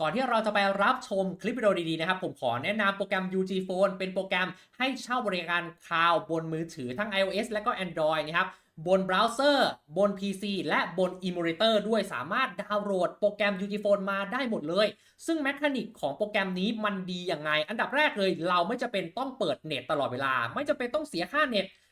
ก่อนที่เราจะไปรับชมคลิปวิดีโอดีๆนะครับ ผมขอแนะนำโปรแกรม UG Phone เป็นโปรแกรมให้เช่าบริการคลาวด์บนมือถือทั้ง iOS และก็ Android นะครับบนเบราว์เซอร์ บน PC และบน Emulator ด้วยสามารถดาวน์โหลดโปรแกรม UG Phone มาได้หมดเลย ซึ่งแมคานิกของโปรแกรมนี้มันดียังไง อันดับแรกเลยเราไม่จะเป็นต้องเปิดเน็ตตลอดเวลา ไม่จะเป็นต้องเสียค่าเน็ต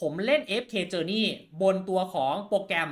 ผมเล่น FK Journey บนตัวของโปรแกรม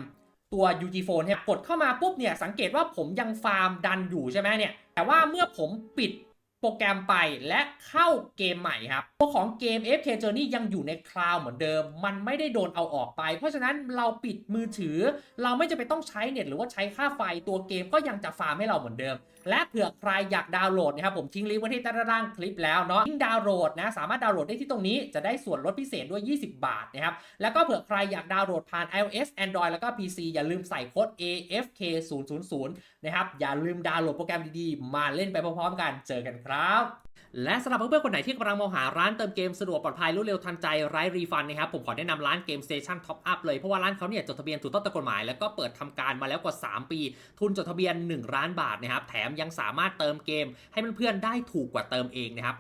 ตัว UG Phone เนี่ยกดเข้ามาปุ๊บเนี่ยสังเกตว่าผมยังฟาร์มดันอยู่ใช่ไหมเนี่ยแต่ว่าเมื่อผมปิดโปรแกรมไปและเข้าเกมใหม่ครับตัวของเกม FK Journey ยังอยู่ในคลาวด์เหมือนเดิม มันไม่ได้โดนเอาออกไป เพราะฉะนั้นเราปิดมือถือ เราไม่จะไปต้องใช้เน็ตหรือว่าใช้ค่าไฟตัวเกมก็ยังจะฟาร์มให้เราเหมือนเดิม และเผื่อใครอยากดาวน์โหลดนะครับผมทิ้งลิงก์ไว้ที่ใต้ด้านล่างคลิปแล้วเนาะลิงก์ดาวน์โหลดนะสามารถดาวน์โหลดได้ที่ตรงนี้จะได้ส่วนลดพิเศษด้วย 20 บาทนะครับแล้วก็เผื่อใครอยากดาวน์โหลดผ่าน iOS Android แล้วก็ PC อย่าลืมใส่โค้ด AFK 0 0 0นะครับอย่าลืมดาวน์โหลดโปรแกรมดีๆ มาเล่นไปพร้อมๆกันเจอกันครับและสำหรับเพื่อนๆคนไหนที่กำลังมองหาร้านเติมเกมสะดวกปลอดภัยรวดเร็วทันใจไร้รีฟันนะครับผมขอแนะนำร้านเกม Station Top Up เลย เพราะว่าร้านเขาเนี่ยจดทะเบียนถูกต้องตามกฎหมาย แล้วก็เปิดทำการมาแล้วกว่า 3 ปี ทุนจดทะเบียน 1 ล้านบาทนะครับแถมยังสามารถเติมเกม ให้เพื่อนๆได้ถูกกว่าเติมเองนะครับ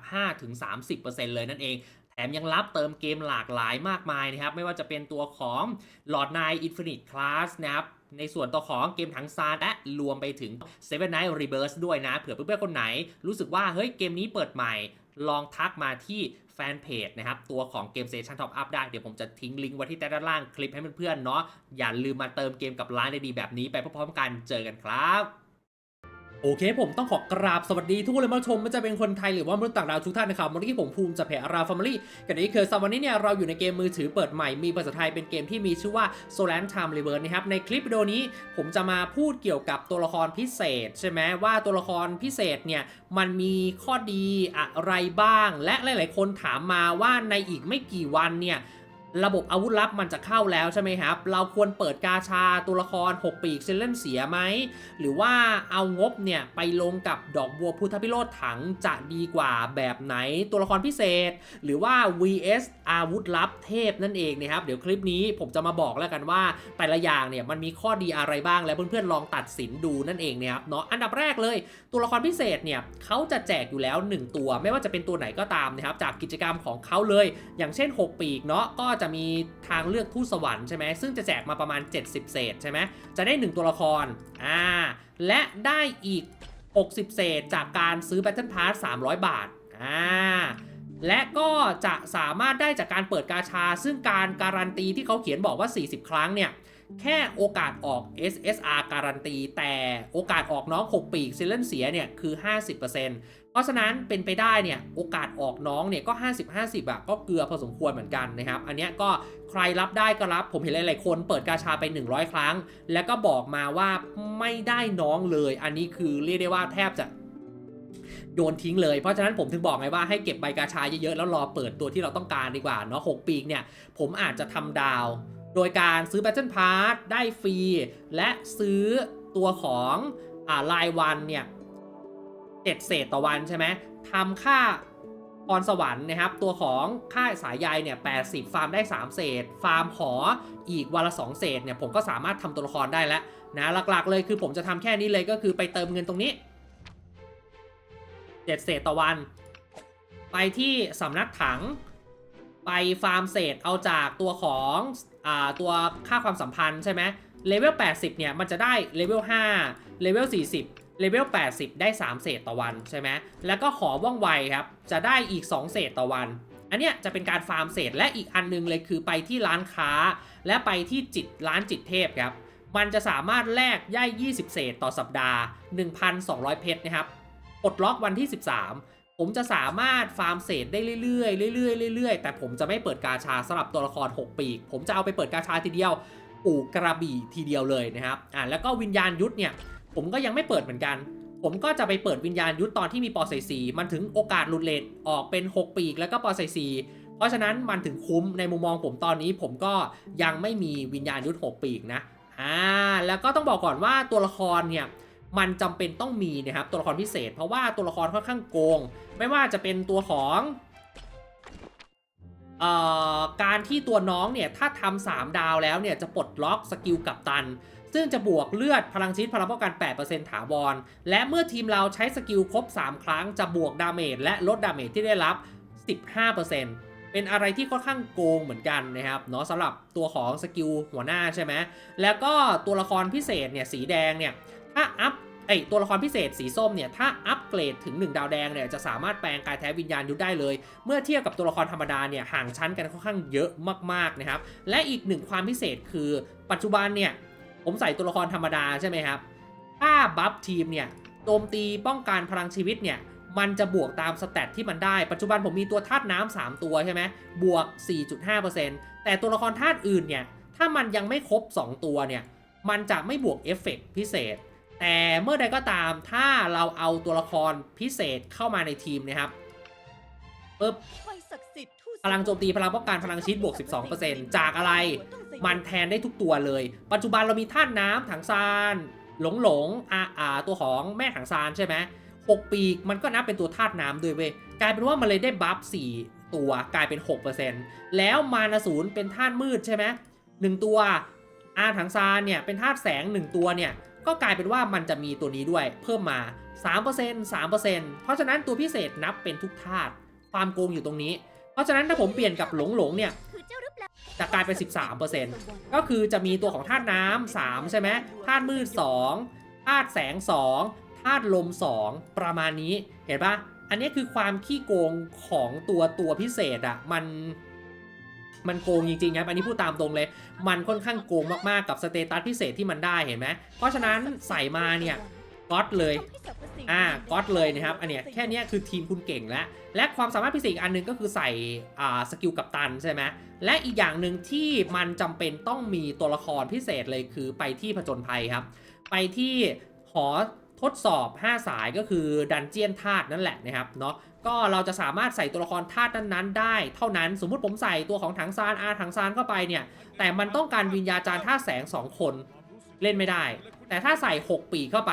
5-30%เลยนั่นเองแถมยังรับเติมเกมหลากหลายมากมายนะครับ ไม่ว่าจะเป็นตัวของ Lord Knight Infinite Class นะครับในส่วนตัวของเกมถังซานและรวมไปถึง Seven Night Rebirth ด้วยนะ เผื่อเพื่อนๆคนไหน รู้สึกว่าเฮ้ยเกมนี้เปิดใหม่ ลองทักมาที่แฟนเพจนะครับ ตัวของเกม Station Top Up ได้ เดี๋ยวผมจะทิ้งลิงก์ไว้ที่ใต้ด้านล่างคลิปให้เพื่อนๆเนาะอย่าลืมมาเติมเกมกับร้านดีๆแบบนี้ไปพร้อมๆกันเจอกันครับ โอเคผมต้องขอกราบสวัสดีทุกคนเลยมาชมม่ว่าจะเป็นคนไทยหรือว่ามนุษย์ต่างดาวทุกท่านนะครับวันนี้ผมภูมิจากเพจอาราฟาร์มลี่กันนี้คือสวันนี้เนี่ยเราอยู่ในเกมมือถือเปิดใหม่มีภาษาไทยเป็นเกมที่มีชื่อว่า Solar Time Reverse นะครับในคลิปวิดีโอนี้ผมจะมาพูดเกี่ยวกับตัวละครพิเศษ ใช่ไหมว่าตัวละครพิเศษเนี่ยมันมีข้อดีอะไรบ้าง และหลาย ๆ คนถามมาว่าในอีกไม่กี่วันเนี่ย ระบบอาวุธลับมันจะเข้าแล้วใช่ไหมครับ เราควรเปิดกาชาตัวละคร 6 ปีกเซเลนเสียไหม หรือว่าเอางบเนี่ยไปลงกับดอกบัวพุทธพิโรธถังจะดีกว่าแบบไหนตัวละครพิเศษ หรือว่า vs อาวุธลับเทพนั่นเองนะครับ เดี๋ยวคลิปนี้ผมจะมาบอกแล้วกันว่า แต่ละอย่างเนี่ยมันมีข้อดีอะไรบ้างแล้วเพื่อนๆลองตัดสินดูนั่นเองนะครับเนาะอันดับแรกเลย ตัวละครพิเศษเนี่ยเขาจะแจกอยู่แล้ว 1 ตัว ไม่ว่าจะเป็นตัวไหนก็ตามนะครับจากกิจกรรมของเขาเลย อย่างเช่น 6 ปีกเนาะก็จะมีทางเลือกทูตสวรรค์ใช่ไหมซึ่งจะแจกมาประมาณ 70 เศษใช่ไหมจะได้ 1 ตัวละครอ่าและได้อีก 60 เศษจากการซื้อ Battle Pass 300 บาทอ่าและก็จะสามารถได้จากการเปิดกาชา ซึ่งการการันตีที่เขาเขียนบอกว่า 40 ครั้งเนี่ย แค่โอกาสออก SSR การันตี แต่โอกาสออกน้อง 6 ปีกซิลเลนเสียเนี่ย คือ 50% เพราะฉะนั้นเป็นไปได้เนี่ยโอกาสออกน้องเนี่ยก็ 50-50อะก็เกลือพอสมควรเหมือนกันนะครับ อันนี้ก็ใครรับได้ก็รับ ผมเห็นหลายๆคนเปิดกาชาไป 100 ครั้ง แล้วก็บอกมาว่าไม่ได้น้องเลย อันนี้คือเรียกได้ว่าแทบจะโยนทิ้งเลย เพราะฉะนั้นผมถึงบอกไงว่าให้เก็บใบกาชาเยอะๆ แล้วรอเปิดตัวที่เราต้องการดีกว่าเนาะ6ปีกเนี่ยผมอาจจะทำดาว โดยการซื้อ Battle Pass ได้ฟรี และซื้อตัวของอ่ารายวันเนี่ย เจ็ดเศษต่อวันใช่ไหมทำค่าพรสวรรค์นะครับ ตัวของค่าสายใยเนี่ย80ฟาร์มได้ 3 เศษ ฟาร์มหออีกวันละ 2 เศษเนี่ยผมก็สามารถทำตัวละครได้แล้วนะหลักๆ เลยคือผมจะทำแค่นี้เลยก็คือไปเติมเงินตรงนี้เจ็ดเศษต่อวัน ไปที่สำนักถัง ไปฟาร์มเศษเอาจากตัวของอ่าตัวค่าความสัมพันธ์ใช่ไหมเลเวล80เนี่ยมันจะได้เลเวล5เลเวล40 เลเวล 80 ได้ 3 เศษต่อวันใช่ไหมแล้วก็ขอว่องไวครับ จะได้อีก 2 เศษต่อวัน อันเนี้ยจะเป็นการฟาร์มเศษและอีกอันนึงเลยคือไปที่ร้านค้า และไปที่จิตร้านจิตเทพครับ มันจะสามารถแลกย่าย20 เศษต่อสัปดาห์ 1,200 เพชรนะครับปลดล็อกวันที่ 13 ผมจะสามารถฟาร์มเศษได้เรื่อยๆเรื่อยๆเรื่อยๆ แต่ผมจะไม่เปิดกาชาสำหรับตัวละคร 6 ปีก ผมจะเอาไปเปิดกาชาทีเดียว ปู่กระบี่ทีเดียวเลยนะครับ อ่าแล้วก็วิญญาณยุทธเนี่ย ผมก็ยังไม่เปิดเหมือนกัน ผมก็จะไปเปิดวิญญาณยุทธตอนที่มีปอใส่สีมันถึงโอกาสหลุดเลทออกเป็น 6 ปีกแล้วก็ปอใส่สีเพราะฉะนั้นมันถึงคุ้มในมุมมองผมตอนนี้ผมก็ยังไม่มีวิญญาณยุทธ6ปีกนะอ่าแล้วก็ต้องบอกก่อนว่าตัวละครเนี่ยมันจำเป็นต้องมีนะครับตัวละครพิเศษ เพราะว่าตัวละครค่อนข้างโกง ไม่ว่าจะเป็นตัวของเอ่อการที่ตัวน้องเนี่ยถ้าทำ3ดาวแล้วเนี่ยจะปลดล็อกสกิลกับตัน ซึ่งจะบวกเลือดพลังชีวิตพลังป้องกัน 8%ถาวร และเมื่อทีมเราใช้สกิลครบ 3 ครั้งจะบวกดาเมจและลดดาเมจที่ได้รับ 15%เป็นอะไรที่ค่อนข้างโกงเหมือนกันนะครับเนาะสำหรับตัวของสกิลหัวหน้าใช่ไหมแล้วก็ตัวละครพิเศษเนี่ยสีแดงเนี่ยถ้าอัพไอตัวละครพิเศษสีส้มเนี่ยถ้าอัปเกรดถึง 1 ดาวแดงเนี่ยจะสามารถแปลงกายแท้วิญญาณยุทธได้เลย เมื่อเทียบกับตัวละครธรรมดาเนี่ยห่างชั้นกันค่อนข้างเยอะมากๆนะครับและอีกหนึ่งความพิเศษคือปัจจุบันเนี่ย ผมใส่ตัวละครธรรมดาใช่ไหมครับ ถ้าบัฟทีมเนี่ยโจมตีป้องกันพลังชีวิตเนี่ยมันจะบวกตามสเตตที่มันได้ ปัจจุบันผมมีตัวธาตุน้ำ3ตัวใช่ไหมบวก 4.5%แต่ตัวละครธาตุอื่นเนี่ยถ้ามันยังไม่ครบ 2 ตัวเนี่ยมันจะไม่บวกเอฟเฟกต์พิเศษ แต่เมื่อใดก็ตามถ้าเราเอาตัวละครพิเศษเข้ามาในทีมนะครับปึ๊บ พลังโจมตีพลังป้องกันพลังชีตบวก 12%จากอะไร มันแทนได้ทุกตัวเลย ปัจจุบันเรามีธาตุน้ำถังซาน หลงหลงอาอาตัวของแม่ถังซานใช่ไหมหกปีกมันก็นับเป็นตัวธาตุน้ำด้วยเว้ยกลายเป็นว่ามันเลยได้บัฟสี่ตัวกลายเป็น 6%แล้วมานาศูนย์เป็นธาตุมืดใช่ไหมหนึ่งตัวอาถังซานเนี่ยเป็นธาตุแสงหนึ่งตัวเนี่ยก็กลายเป็นว่ามันจะมีตัวนี้ด้วย เพิ่มมา 3% 3%เพราะฉะนั้นตัวพิเศษนับเป็นทุกธาตุความโกงอยู่ตรงนี้ เพราะฉะนั้นถ้าผมเปลี่ยนกับหลงหลงเนี่ยจะกลายเป็น 13%ก็คือจะมีตัวของธาตุน้ำ3ใช่ไหมธาตุมืด2ธาตุแสง 2ธาตุลม 2 ประมาณนี้เห็นปะอันนี้คือความขี้โกงของตัวตัวพิเศษอะมันมันโกงจริงๆครับ อันนี้พูดตามตรงเลย มันค่อนข้างโกงมากๆกับสเตตัสพิเศษที่มันได้เห็นไหม เพราะฉะนั้นใส่มาเนี่ยก๊อตเลย อ่าก๊อตเลยนะครับ อันเนี้ยแค่เนี้ยคือทีมคุณเก่งแล้ว และความสามารถพิเศษอีกอันหนึงก็คือใส่อ่าสกิลกับตันใช่ไหมและอีกอย่างหนึ่งที่มันจำเป็นต้องมีตัวละครพิเศษเลยคือไปที่ผจญภัยครับ ไปที่หอทดสอบ 5 สายก็คือดันเจียนธาตุนั่นแหละนะครับเนาะก็เราจะสามารถใส่ตัวละครธาตุนั้นๆ ได้ เท่านั้นสมมุติผมใส่ตัวของถังซานอาถังซานเข้าไปเนี่ย แต่มันต้องการวิญญาจารย์ธาตุแสง 2 คนเล่นไม่ได้ แต่ถ้าใส่ 6 ปีเข้าไป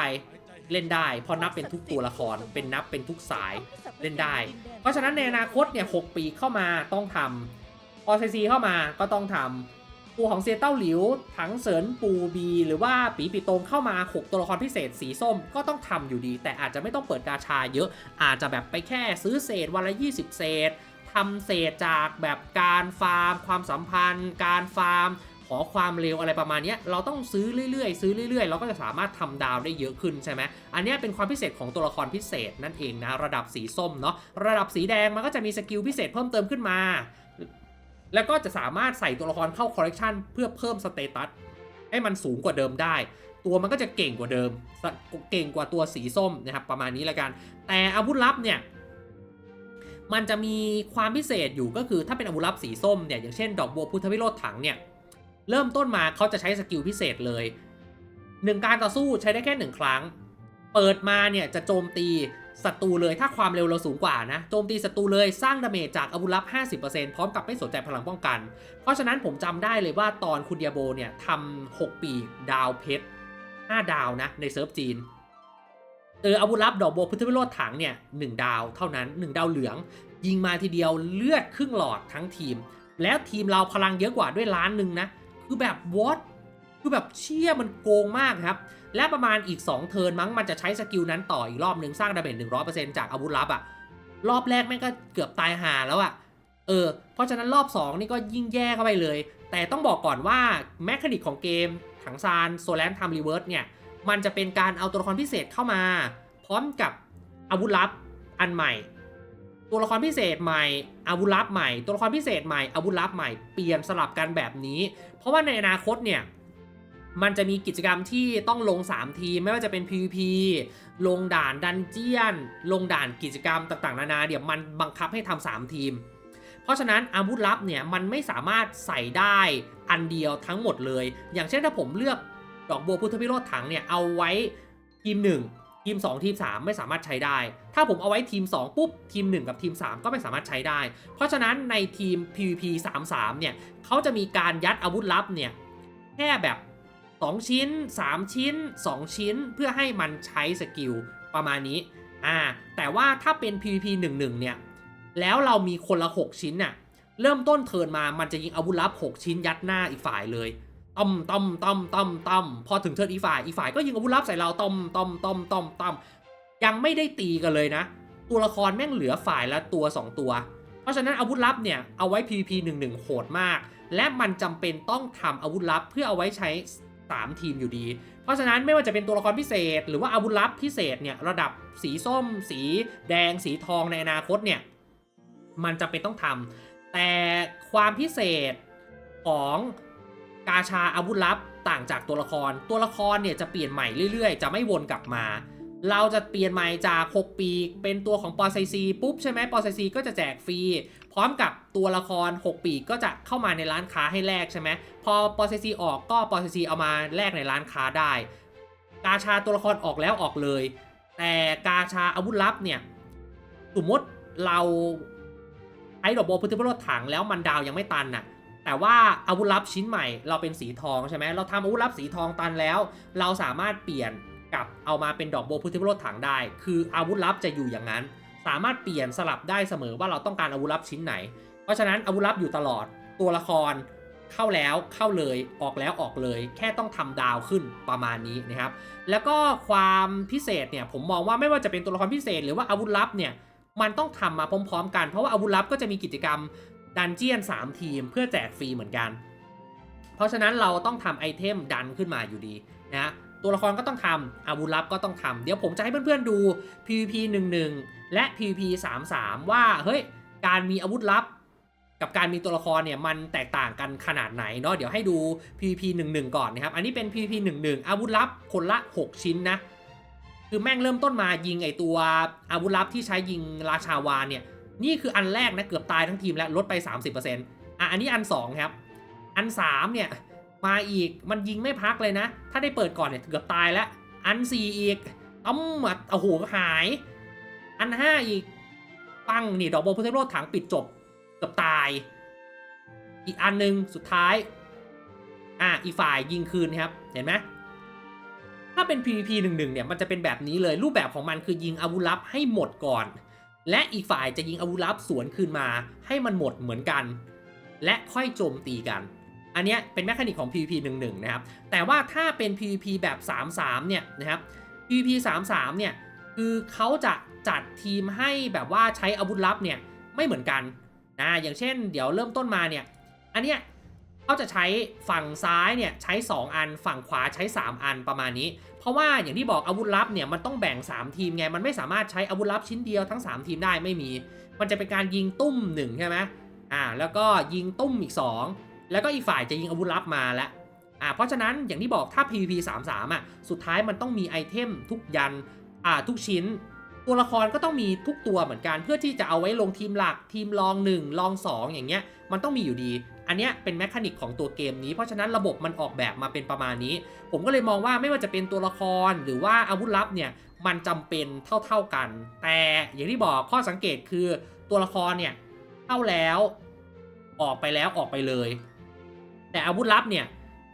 เล่นได้ เพราะนับเป็นทุกตัวละคร เป็นนับเป็นทุกสายเล่นได้ เพราะฉะนั้นในอนาคตเนี่ยหปีเข้ามาต้องทำออซซีเข้ามาก็ต้องทำตัวของเซียเต้าหลิว ถังเสรินปูบี หรือว่าปีปีตงเข้ามา 6 ตัวละครพิเศษสีส้มก็ต้องทำอยู่ดี แต่อาจจะไม่ต้องเปิดกาชาเยอะ อาจจะแบบไปแค่ซื้อเศษวันละ 20 เศษทำเศษจากแบบการฟาร์ม ความสัมพันธ์ การฟาร์ม ขอความเร็วอะไรประมาณนี้เราต้องซื้อเรื่อยๆ ซื้อเรื่อยๆ เราก็จะสามารถทำดาวได้เยอะขึ้นใช่ไหมอันนี้เป็นความพิเศษของตัวละครพิเศษนั่นเองนะระดับสีส้มเนาะระดับสีแดงมันก็จะมีสกิลพิเศษเพิ่มเติมขึ้นมา แล้วก็จะสามารถใส่ตัวละครเข้าคอลเลกชันเพื่อเพิ่มสเตตัสให้มันสูงกว่าเดิมได้ตัวมันก็จะเก่งกว่าเดิม เก่งกว่าตัวสีส้มนะครับประมาณนี้ละกัน แต่อาวุธลับเนี่ย มันจะมีความพิเศษอยู่ก็คือถ้าเป็นอาวุธลับสีส้มเนี่ยอย่างเช่นดอกบัวพุทธวิโรธถังเนี่ย เริ่มต้นมาเขาจะใช้สกิลพิเศษเลยหนึ่งการต่อสู้ใช้ได้แค่หนึ่งครั้ง เปิดมาเนี่ยจะโจมตีศัตรูเลยถ้าความเร็วเราสูงกว่านะโจมตีศัตรูเลยสร้างดาเมจจากอาวุธลับ 50%พร้อมกับไม่สนใจพลังป้องกัน เพราะฉะนั้นผมจำได้เลยว่าตอนคุณเดียโบเนี่ยทำ6 ปีดาวเพชร5ดาวนะในเซิร์ฟจีนเอออาวุธลับดอกโบพุทธวิโรธถังเนี่ยหนึ่งดาวเท่านั้น 1 ดาวเหลือง ยิงมาทีเดียวเลือดครึ่งหลอดทั้งทีม แล้วทีมเราพลังเยอะกว่าด้วยล้านหนึ่งนะ คือแบบวอตคือแบบเชี่ยมันโกงมากครับ และประมาณอีก 2 เทิร์นมั้งมันจะใช้สกิลนั้นต่ออีกรอบหนึ่งสร้างดาเมจ100%จากอาวุธลับอะรอบแรกแม่งก็เกือบตายห่าแล้วอะเออ เพราะฉะนั้นรอบ 2 นี่ก็ยิ่งแย่เข้าไปเลย แต่ต้องบอกก่อนว่าแมคานิกของเกมถังซานโซแลนทำรีเวิร์สเนี่ย มันจะเป็นการเอาตัวละครพิเศษเข้ามา พร้อมกับอาวุธลับอันใหม่ ตัวละครพิเศษใหม่ อาวุธลับใหม่ ตัวละครพิเศษใหม่ อาวุธลับใหม่ เปลี่ยนสลับกันแบบนี้ เพราะว่าในอนาคตเนี่ย มันจะมีกิจกรรมที่ต้องลง 3 ทีม ไม่ว่าจะเป็น PVP ลงด่านดันเจียน ลงด่านกิจกรรมต่างๆ นานาเดี๋ยวมันบังคับให้ทำ3ทีม เพราะฉะนั้นอาวุธลับเนี่ยมันไม่สามารถใส่ได้อันเดียวทั้งหมดเลย อย่างเช่นถ้าผมเลือกดอกบัวพุทธพิโรธถังเนี่ยเอาไว้ทีม1ที ทีม 2 ทีม 3 ไม่สามารถใช้ได้ ถ้าผมเอาไว้ทีม 2 ปุ๊บ ทีม 1 กับทีม 3 ก็ไม่สามารถใช้ได้ เพราะฉะนั้นในทีม PVP 33 เนี่ยเขาจะมีการยัดอาวุธลับเนี่ยแค่แบบ 2 ชิ้น 3 ชิ้น 2 ชิ้น เพื่อให้มันใช้สกิลประมาณนี้อ่าแต่ว่าถ้าเป็น PVP 11 เนี่ยแล้วเรามีคนละ 6 ชิ้นน่ะเริ่มต้นเทินมามันจะยิงอาวุธลับ 6 ชิ้นยัดหน้าอีกฝ่ายเลย ต้อมต้อมต้อมต้อมต้อมพอถึงเทิร์นอีฝ่ายอีฝ่ายก็ยิงอาวุธลับใส่เราต้อมต้อมต้อมต้อมต้อมยังไม่ได้ตีกันเลยนะ ตัวละครแม่งเหลือฝ่ายละตัว 2 ตัว เพราะฉะนั้นอาวุธลับเนี่ยเอาไว้ PVP 11โหดมาก และมันจำเป็นต้องทำอาวุธลับเพื่อเอาไว้ใช้ 3 ทีมอยู่ดี เพราะฉะนั้นไม่ว่าจะเป็นตัวละครพิเศษ หรือว่าอาวุธลับพิเศษเนี่ยระดับสีส้ม สีแดง สีทองในอนาคตเนี่ยมันจำเป็นต้องทำแต่ความพิเศษของ กาชาอาวุธลับต่างจากตัวละคร ตัวละครเนี่ยจะเปลี่ยนใหม่เรื่อยๆ จะไม่วนกลับมา เราจะเปลี่ยนใหม่จาก 6 ปี เป็นตัวของปอไซซีปุ๊บใช่ไหมปอไซซีก็จะแจกฟรีพร้อมกับตัวละคร 6 ปีก็จะเข้ามาในร้านค้าให้แลกใช่ไหมพอปอไซซีออกก็ปอไซซีเอามาแลกในร้านค้าได้ กาชาตัวละครออกแล้วออกเลย แต่กาชาอาวุธลับเนี่ยสมมติเราไอ้ดอกโบพุทธิพรถถังแล้วมันดาวยังไม่ตันน่ะ แต่ว่าอาวุธลับชิ้นใหม่เราเป็นสีทองใช่ไหมเราทำอาวุธลับสีทองตันแล้ว เราสามารถเปลี่ยนกับเอามาเป็นดอกโบพุทธิพรถถังได้ คืออาวุธลับจะอยู่อย่างนั้น สามารถเปลี่ยนสลับได้เสมอว่าเราต้องการอาวุธลับชิ้นไหน เพราะฉะนั้นอาวุธลับอยู่ตลอดตัวละครเข้าแล้วเข้าเลยออกแล้วออกเลย แค่ต้องทำดาวขึ้นประมาณนี้นะครับ แล้วก็ความพิเศษเนี่ยผมมองว่าไม่ว่าจะเป็นตัวละครพิเศษ หรือว่าอาวุธลับเนี่ยมันต้องทำมาพร้อมๆ กันเพราะว่าอาวุธลับก็จะมีกิจกรรม ดันเจียน 3 ทีมเพื่อแจกฟรีเหมือนกัน เพราะฉะนั้นเราต้องทำไอเทมดันขึ้นมาอยู่ดีนะตัวละครก็ต้องทำอาวุธลับก็ต้องทำเดี๋ยวผมจะให้เพื่อนๆดู PVP 11 และ PVP 33 ว่าเฮ้ยการมีอาวุธลับ กับการมีตัวละครเนี่ยมันแตกต่างกันขนาดไหนเนาะเดี๋ยวให้ดู PVP 11 ก่อนนะครับ อันนี้เป็น PVP 11 อาวุธลับคนละ 6 ชิ้นนะ คือแม่งเริ่มต้นมายิงไอตัวอาวุธลับที่ใช้ยิงราชาวานเนี่ย นี่คืออันแรกนะเกือบตายทั้งทีมแล้วลดไป 30%อะอันนี้อัน 2 ครับ อัน 3 เนี่ย มาอีกมันยิงไม่พักเลยนะ ถ้าได้เปิดก่อนเนี่ยเกือบตายแล้ว อัน 4 อีกอ้อมโอ้โหหาย อัน 5 อีก ปังนี่ดอกโบพุทธโรถถังปิดจบเกือบตาย อีกอันหนึ่งสุดท้าย อะอีกฝ่ายยิงคืนครับ เห็นไหมถ้าเป็น PVP 1-1เนี่ยมันจะเป็นแบบนี้เลยรูปแบบของมันคือยิงอาวุธลับให้หมดก่อน และอีกฝ่ายจะยิงอาวุธลับสวนคืนมาให้มันหมดเหมือนกัน และค่อยโจมตีกัน อันนี้เป็นแมคานิกของ PVP 1-1 นะครับ แต่ว่าถ้าเป็น PVP แบบ 3-3 เนี่ยนะครับ PVP 3-3 เนี่ยคือเขาจะจัดทีมให้แบบว่าใช้อาวุธลับเนี่ยไม่เหมือนกันนะอย่างเช่น เดี๋ยวเริ่มต้นมาเนี่ยอันเนี้ยเขาจะใช้ฝั่งซ้ายเนี่ยใช้ 2 อันฝั่งขวาใช้ 3 อันประมาณนี้ เพราะว่าอย่างที่บอกอาวุธลับเนี่ยมันต้องแบ่ง 3 ทีมไง มันไม่สามารถใช้อาวุธลับชิ้นเดียวทั้ง 3 ทีมได้ไม่มี มันจะเป็นการยิงตุ้มหนึ่งใช่ไหมอ่าแล้วก็ยิงตุ้มอีก 2 แล้วก็อีกฝ่ายจะยิงอาวุธลับมาแล้วอ่าเพราะฉะนั้นอย่างที่บอกถ้า PVP 33อะสุดท้ายมันต้องมีไอเทมทุกยันอ่าทุกชิ้น ตัวละครก็ต้องมีทุกตัวเหมือนกัน เพื่อที่จะเอาไว้ลงทีมหลักทีมรอง 1 รอง 2 อย่างเงี้ยมันต้องมีอยู่ดี อันเนี้ยเป็นแมคานิกของตัวเกมนี้ เพราะฉะนั้นระบบมันออกแบบมาเป็นประมาณนี้ ผมก็เลยมองว่าไม่ว่าจะเป็นตัวละครหรือว่าอาวุธลับเนี่ยมันจำเป็นเท่าๆกัน แต่อย่างที่บอกข้อสังเกตคือตัวละครเนี่ยเข้าแล้วออกไปแล้วออกไปเลย แต่อาวุธลับเนี่ย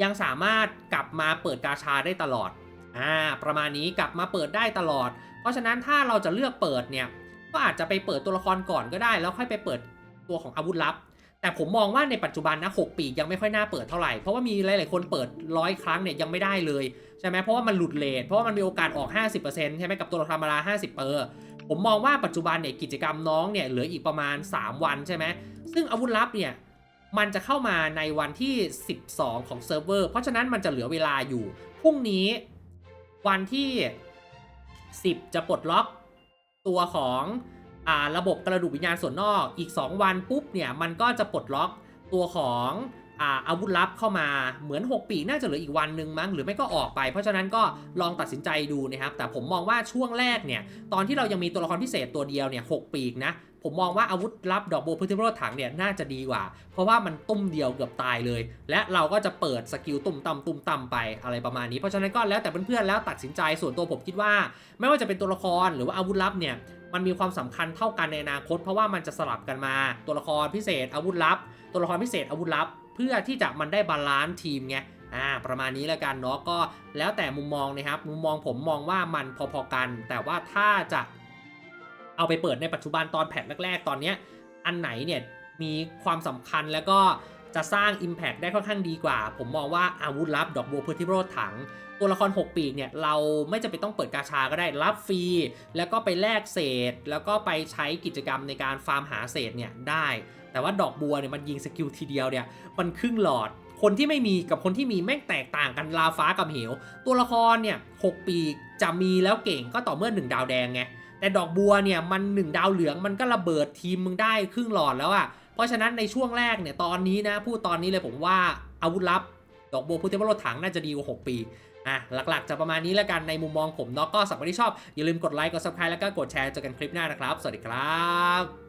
ยังสามารถกลับมาเปิดกาชาได้ตลอดอ่าประมาณนี้กลับมาเปิดได้ตลอด เพราะฉะนั้นถ้าเราจะเลือกเปิดเนี่ยก็อาจจะไปเปิดตัวละครก่อนก็ได้ แล้วค่อยไปเปิดตัวของอาวุธลับ แต่ผมมองว่าในปัจจุบันนะ6ปียังไม่ค่อยน่าเปิดเท่าไหร่ เพราะว่ามีหลาย ๆ คนเปิดร้อยครั้งเนี่ยยังไม่ได้เลยใช่ไหมเพราะว่ามันหลุดเลทเพราะว่ามันมีโอกาสออก 50%ใช่ไหมกับตัวละครธรรมดา50เปอร์ผมมองว่าปัจจุบันเนี่ยกิจกรรมน้องเนี่ยเหลืออีกประมาณ 3 วันใช่ไหมซึ่งอาวุธลับเนี่ยมันจะเข้ามาในวันที่ 12 ของเซิร์ฟเวอร์ เพราะฉะนั้นมันจะเหลือเวลาอยู่ พรุ่งนี้วันที่ 10 จะปลดล็อกตัวของ ระบบกระดูกวิญญาณส่วนนอกอีก 2 วันปุ๊บเนี่ยมันก็จะปลดล็อกตัวของอ่าอาวุธลับเข้ามาเหมือน 6 ปีน่าจะเหลืออีกวันหนึ่งมั้งหรือไม่ก็ออกไป เพราะฉะนั้นก็ลองตัดสินใจดูนะครับ แต่ผมมองว่าช่วงแรกเนี่ยตอนที่เรายังมีตัวละครพิเศษตัวเดียวเนี่ยหปีกนะผมมองว่าอาวุธลับดอกโบพื้นที่รถถังเนี่ยน่าจะดีกว่า เพราะว่ามันตุ้มเดียวเกือบตายเลย และเราก็จะเปิดสกิลตุ่มต่ำตุ่มต่ำไปอะไรประมาณนี้เพราะฉะนั้นก็แล้วแต่เพื่อนๆแล้วตัดสินใจส่วนตัวผมคิดว่า ไม่ว่าจะเป็นตัวละครหรือว่าอาวุธลับเนี่ย มันมีความสำคัญเท่ากันในอนาคต เพราะว่ามันจะสลับกันมาตัวละครพิเศษอาวุธลับ ตัวละครพิเศษอาวุธลับ เพื่อที่จะมันได้บาลานซ์ทีมไงอ่าประมาณนี้แล้วกันเนาะก็แล้วแต่มุมมองนะครับมุมมองผมมองว่ามันพอๆกัน แต่ว่าถ้าจะเอาไปเปิดในปัจจุบันตอนแพทแรก ๆ ตอนเนี้ยอันไหนเนี่ยมีความสำคัญแล้วก็จะสร้าง Impact ได้ค่อนข้างดีกว่า ผมมองว่าอาวุธลับดอกบัวพื้นที่โรดถัง ตัวละคร 6 ปีเนี่ยเราไม่จำเป็นต้องเปิดกาชาก็ได้รับฟรี แล้วก็ไปแลกเศษ แล้วก็ไปใช้กิจกรรมในการฟาร์มหาเศษเนี่ยได้ แต่ว่าดอกบัวเนี่ยมันยิงสกิลทีเดียวเนี่ยมันครึ่งหลอดคนที่ไม่มีกับคนที่มีแม่งแตกต่างกันลาฟ้ากับเหว ตัวละครเนี่ยหกปีจะมีแล้วเก่งก็ต่อเมื่อ 1 ดาวแดงไงแต่ดอกบัวเนี่ยมัน 1 ดาวเหลืองมันก็ระเบิดทีมมึงได้ครึ่งหลอดแล้วอะ่ะเพราะฉะนั้นในช่วงแรกเนี่ยตอนนี้นะพูดตอนนี้เลยผมว่าอาวุธลับ ดอกบัวพุทธิวโรถังน่าจะดีกว่า 6 ปี อะหลักๆ จะประมาณนี้แล้วกันในมุมมองผมเนาะก็สำหรับคนที่ชอบอย่าลืมกดไลค์กดซับสไครต์แล้วก็กดแชร์เจอกันคลิปหน้านะครับ สวัสดีครับ